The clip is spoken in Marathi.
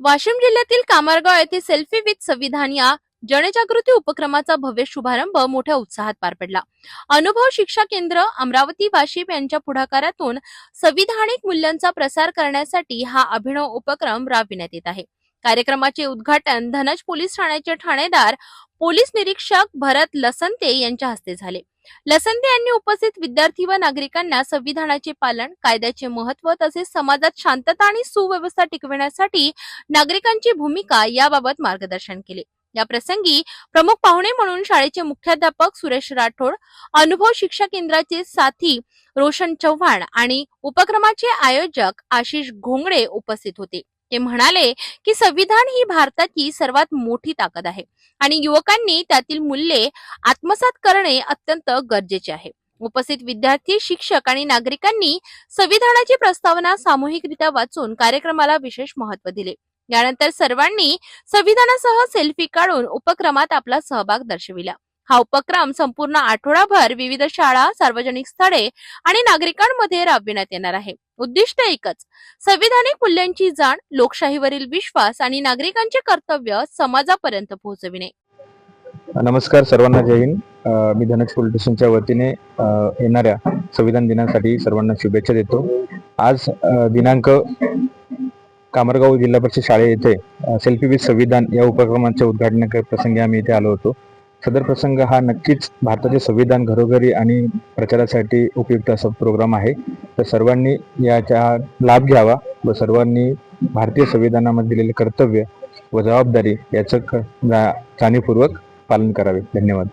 वाशिम जिल्ह्यातील कामारगाव येथे सेल्फी विथ संविधान या जनजागृती उपक्रमाचा भव्य शुभारंभ मोठ्या उत्साहात पार पडला. अनुभव शिक्षा केंद्र अमरावती वाशिम यांच्या पुढाकारातून संविधानिक मूल्यांचा प्रसार करण्यासाठी हा अभिनव उपक्रम राबविण्यात येत आहे. कार्यक्रमाचे उद्घाटन धनज पोलीस ठाण्याचे ठाणेदार पोलीस निरीक्षक भरत लसंते यांच्या हस्ते झाले. लसंते यांनी उपस्थित विद्यार्थी व नागरिकांना संविधानाचे पालन कायद्याचे महत्त्व तसेच समाजात शांतता आणि सुव्यवस्था टिकविण्यासाठी नागरिकांची भूमिका याबाबत मार्गदर्शन केले. या प्रसंगी प्रमुख पाहुणे म्हणून शाळेचे मुख्याध्यापक सुरेश राठोड अनुभव शिक्षा केंद्राचे साथी रोशन चव्हाण आणि उपक्रमाचे आयोजक आशिष घोंगडे उपस्थित होते. ते म्हणाले की संविधान ही भारताची सर्वात मोठी ताकद आहे. आणि युवकांनी त्यातील मूल्ये आत्मसात करणे अत्यंत गरजेचे आहे. उपस्थित विद्यार्थी शिक्षक आणि नागरिकांनी संविधानाची प्रस्तावना सामूहिकरित्या वाचून कार्यक्रमाला विशेष महत्त्व दिले. यानंतर सर्वांनी संविधानासह सेल्फी काढून उपक्रमात आपला सहभाग दर्शविला. हा उपक्रम संपूर्ण आठवडाभर विविध शाळा सार्वजनिक स्थळे आणि नागरिकांमध्ये राबविण्यात येणार आहे. उद्दिष्ट एकच संविधानिक मूल्यांची जाण लोकशाहीवरील विश्वास आणि नागरिकांचे कर्तव्य समाजापर्यंत पोहोचविणे. नमस्कार सर्वांना जय हिंद. मी धनक्ष पोलीस वतीने येणाऱ्या संविधान दिनासाठी सर्वांना शुभेच्छा देतो. आज दिनांक कामरगाव जिल्हा परिषद शाळे येथे सेल्फी विथ संविधान या उपक्रमाच्या उद्घाटन प्रसंगी आम्ही इथे आलो होतो. सदर प्रसंग हा नक्कीच भारताचे संविधान घरोघरी आणि प्रचारासाठी उपयुक्त असा प्रोग्राम आहे. तर सर्वांनी याचा लाभ घ्यावा व सर्वांनी भारतीय संविधानामध्ये दिलेले कर्तव्य व जबाबदारी याचं क- जाणीवपूर्वक पालन करावे. धन्यवाद.